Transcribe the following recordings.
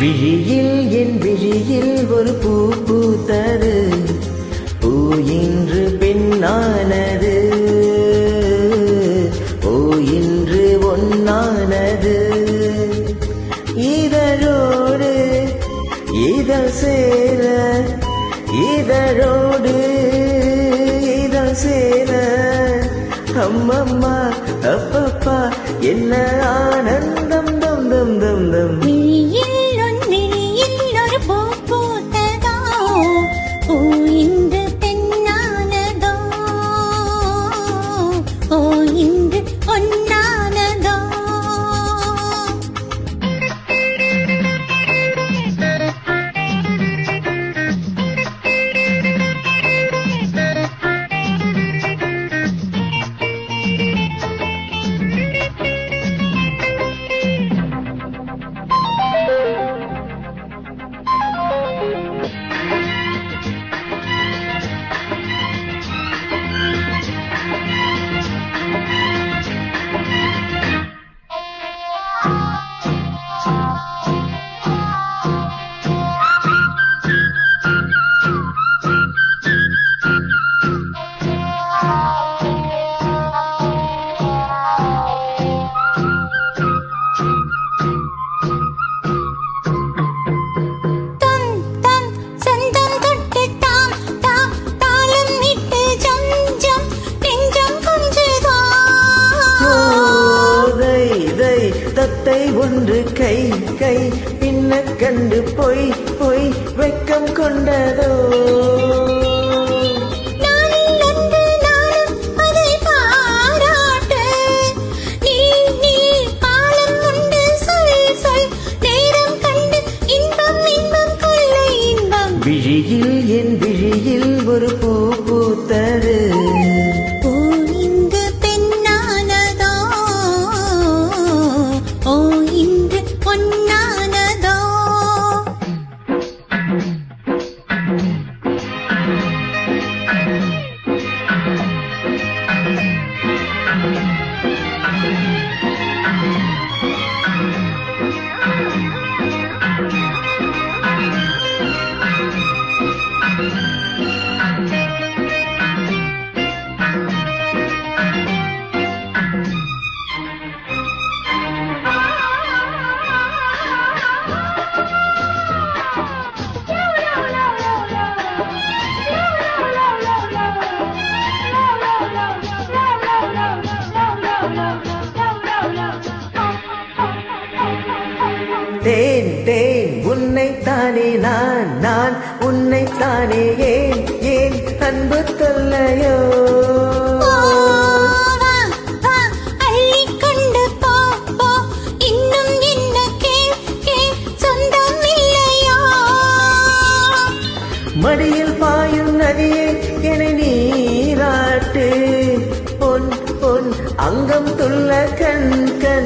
விழியில் என் விழியில் ஒரு பூ பூத்தது. பூ இன்று பெண்ணானது. ஓ இன்று ஒன்னானது இதழோடு இதழ் சேர இதழோடு இதழ் சேர. அம்மம்மா அப்பப்பா என்ன ஆனந்தம் தம் தம் தம் தம். கை பின்ன கண்டு பொய் பொய் வெக்கம் கொண்டதோ? விழியில் என் விழியில் ஒரு பூ பூத்தது. தேன் தேன் உன்னைத்தானே நான் நான் உன்னைத்தானே ஏன் ஏன் அன்பு தொல்லையோ? மடியில் பாயும் நதியே என நீராட்டு. பொன் பொன் அங்கம் துள்ள கண் கண்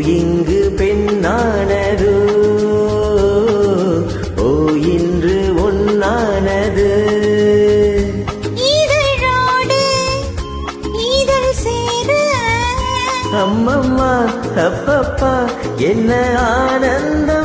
இங்கு பெண்ணானதோ. ஓ இன்று ஒன்னானது அம்மம்மா அப்பப்பா என்ன ஆனந்தம்.